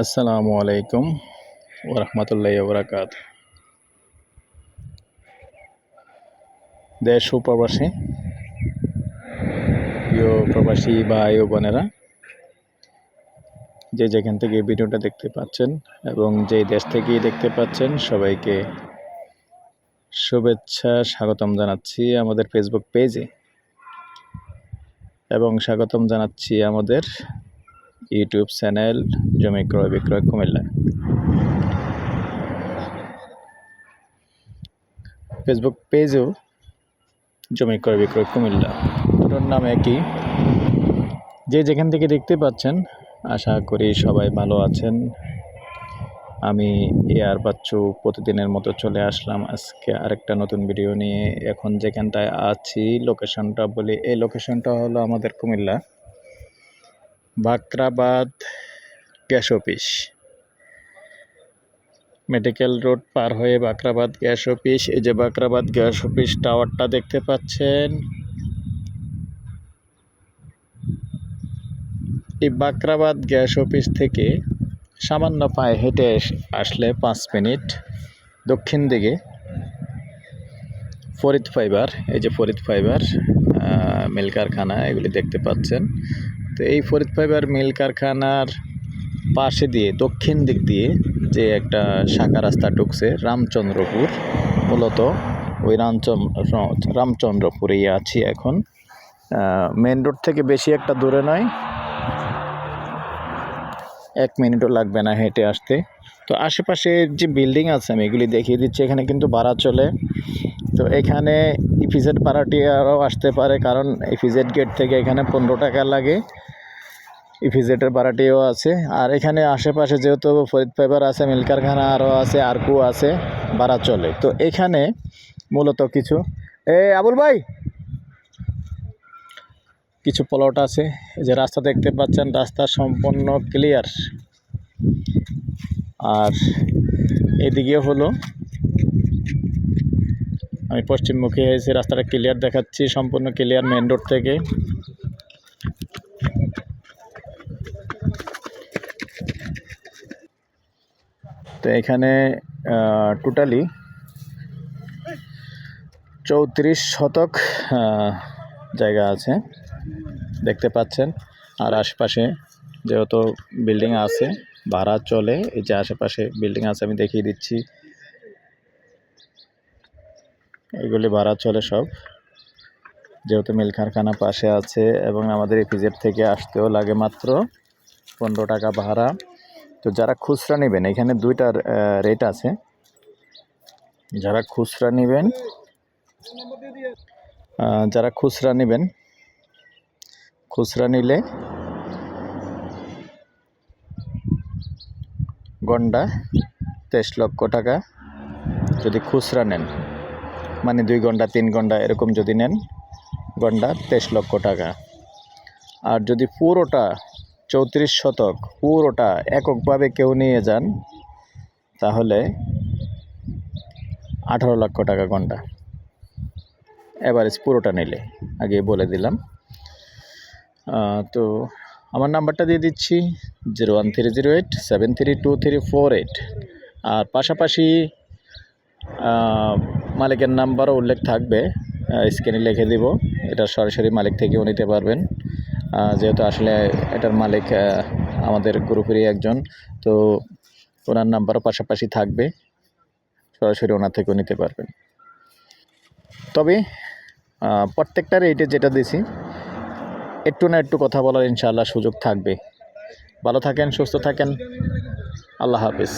আসসালামু আলাইকুম ওরহমতুল্লাহ বরাকাত দেশ ও প্রবাসী, প্রিয় প্রবাসী ভাই ও বোনেরা, যে যেখান থেকে ভিডিওটা দেখতে পাচ্ছেন এবং যেই দেশ থেকেই দেখতে পাচ্ছেন, সবাইকে শুভেচ্ছা, স্বাগতম জানাচ্ছি আমাদের ফেসবুক পেজে এবং স্বাগতম জানাচ্ছি আমাদের ইউটিউব চ্যানেল জমি ক্রয় বিক্রয় কুমিল্লা ফেসবুক পেজেও জমি ক্রয় বিক্রয় কুমিল্লা দুটোর নাম একই যে যেখান থেকে দেখতে পাচ্ছেন আশা করি সবাই ভালো আছেন আমি এয়ার বাচ্চু প্রতিদিনের মতো চলে আসলাম আজকে আরেকটা নতুন ভিডিও নিয়ে এখন যেখানটায় আছি লোকেশনটা বলি এই লোকেশনটা হলো আমাদের Comilla Bakrabad gas office. Medical road পার হয়ে বাকরাবাদ গ্যাস অফিস। এই যে বাকরাবাদ গ্যাস অফিস টাওয়ারটা দেখতে পাচ্ছেন। এই বাকরাবাদ গ্যাস অফিস থেকে সামান্য পায়ে হেঁটে আসলে পাঁচ মিনিট দক্ষিণ দিকে। ফরিদ ফাইবার, এই যে ফরিদ ফাইবার মিল কারখানা, এগুলি দেখতে পাচ্ছেন। তো এই ফরিদ ফাইবার মিল কারখানার পাশে দিয়ে, দক্ষিণ দিক দিয়ে যে একটা শাখা রাস্তা ঢুকছে, রামচন্দ্রপুর। মূলত ওই রামচন্দ্র রামচন্দ্রপুরেই আছি এখন। মেন রোড থেকে বেশি একটা দূরে নয়। এক মিনিটও লাগবে না হেঁটে আসতে। তো আশেপাশে যে বিল্ডিং আছে, আমি এগুলি দেখিয়ে দিচ্ছি। এখানে কিন্তু ভাড়া চলে। তো এখানে ভাড়াটি আরও আসতে পারে, কারণ ইপিজেড গেট থেকে এখানে পনেরো টাকা লাগে। ইপিজেডের ভাড়াটিও আছে। আর এখানে আশেপাশে যেহেতু ফরিদ ফাইবার আছে মিল কারখানা আরও আছে, আরকু আছে ভাড়া চলে। তো এখানে মূলত কিছু এ, আবুল ভাই! কিছু প্লট আছে। যে রাস্তা দেখতে পাচ্ছেন, রাস্তা সম্পূর্ণ ক্লিয়ার আর এদিকে হলো আমি পশ্চিমমুখী হয়েছি, রাস্তাটা ক্লিয়ার দেখাচ্ছি, সম্পূর্ণ ক্লিয়ার মেন রোড থেকে। তো এখানে টোটালি চৌত্রিশ শতক জায়গা আছে। দেখতে পাচ্ছেন। আর আশেপাশে যেহেতু বিল্ডিং আছে, ভাড়া চলে, এই যে আশেপাশে বিল্ডিং আছে, আমি দেখিয়ে দিচ্ছি। এগুলি ভাড়া চলে সব। যেহেতু মিল কারখানা পাশে আছে এবং আমাদের এপিজেড থেকে আসতেও লাগে মাত্র পনেরো টাকা ভাড়া। তো যারা খুচরা নেবেন, এখানে দুইটা রেট আছে। যারা খুচরা নেবেন যারা খুচরা নেবেন, খুচরা নিলে গন্ডা তেইশ লক্ষ টাকা যদি খুচরা নেন মানে দুই ঘণ্টা তিন ঘণ্টা এরকম যদি নেন, গন্ডা তেইশ লক্ষ টাকা। আর যদি পুরোটা চৌত্রিশ শতক পুরোটা এককভাবে কেউ নিয়ে যান, তাহলে আঠারো লক্ষ টাকা ঘণ্টা। অ্যাভারেজ পুরোটা নিলে আগে বলে দিলাম। তো আমার নাম্বারটা দিয়ে দিচ্ছি, zero one three zero eight seven three two three four eight. আর পাশাপাশি মালিকের নাম্বারও উল্লেখ থাকবে স্ক্রিনে লিখে দিব, এটা সরাসরি মালিক থেকেও নিতে পারবেন। যেহেতু আসলে এটার মালিক আমাদের গ্রুপেরই একজন, তো ওনার নাম্বারও পাশাপাশি থাকবে। সরাসরি ওনার থেকেও নিতে পারবেন। তবে প্রত্যেকটা রেটে যেটা দিছি, একটু না একটু কথা বলার ইনশাআল্লাহ সুযোগ থাকবে। ভালো থাকেন, সুস্থ থাকেন। আল্লাহ হাফিজ।